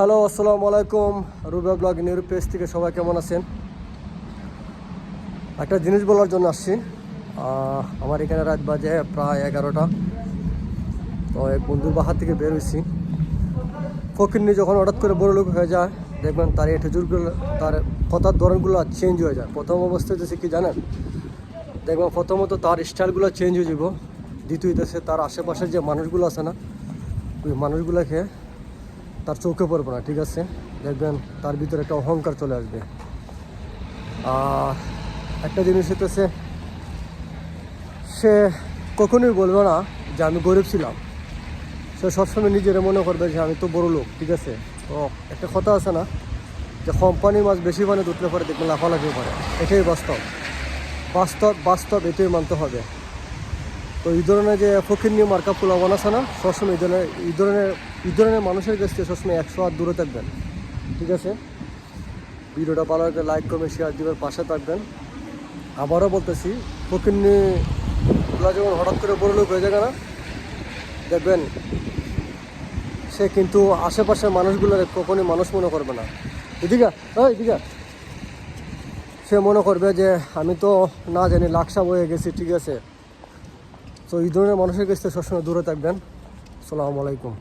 Hello, আসসালামু আলাইকুম। Ruba blog নিউর page থেকে সবাই কেমন আছেন? একটা জিনিস বলার জন্য আসছি। আমার এখানে রাত বাজে প্রায় এগারোটা। তো এক বন্ধুর বাহার থেকে বের হয়েছি। ফকিরনি যখন হঠাৎ করে বড় লোক হয়ে যায়, দেখবেন তার এটেজুরগুলো তার কথার ধরনগুলো চেঞ্জ হয়ে যায়। প্রথম অবস্থায় হচ্ছে কি জানেন? দেখবেন প্রথমত তার স্টাইলগুলো চেঞ্জ হয়ে যাব দ্বিতীয়তে তার আশেপাশের যে মানুষগুলো আছে না, ওই মানুষগুলোকে তার চোখে পড়বে না, ঠিক আছে? দেখবেন তার ভিতরে একটা অহংকার চলে আসবে। আর একটা জিনিস হতেছে সে কখনোই বলবে না যে আমি গরিব ছিলাম। সে সবসময় নিজের মনে করবে যে আমি তো বড় লোক, ঠিক আছে? তো একটা কথা আছে না, যে কোম্পানির মাছ বেশি মানে উঠলে পরে, দেখবেন লাফালাফি করে। এটাই বাস্তব। বাস্তব বাস্তব এটাই মানতে হবে। তো এই ধরনের যে ফকির নিয়ে মার্কা পোলাবান আছে না, সবসময় এই ধরনের এই ধরনের এই ধরনের মানুষের কাছ থেকে সবসময় একশো হাত দূরে থাকবেন। ঠিক আছে? ভিডিওটা ভালো লাগলে লাইক করবেন শেয়ার দিবেন, পাশে থাকবেন। আবারও বলতেছি, ফকির নিয়ে যখন হঠাৎ করে বড় লোক হয়ে যাবে না, দেখবেন সে কিন্তু আশেপাশের মানুষগুলোর কখনই মানুষ মনে করবে না। এদিকে ওই এদিকে সে মনে করবে যে, আমি তো না জানি লাকসা হয়ে গেছি, ঠিক আছে? তো এই ধরনের মানুষের কাছ থেকে সবসময় দূরে থাকবেন। সালামু আলাইকুম।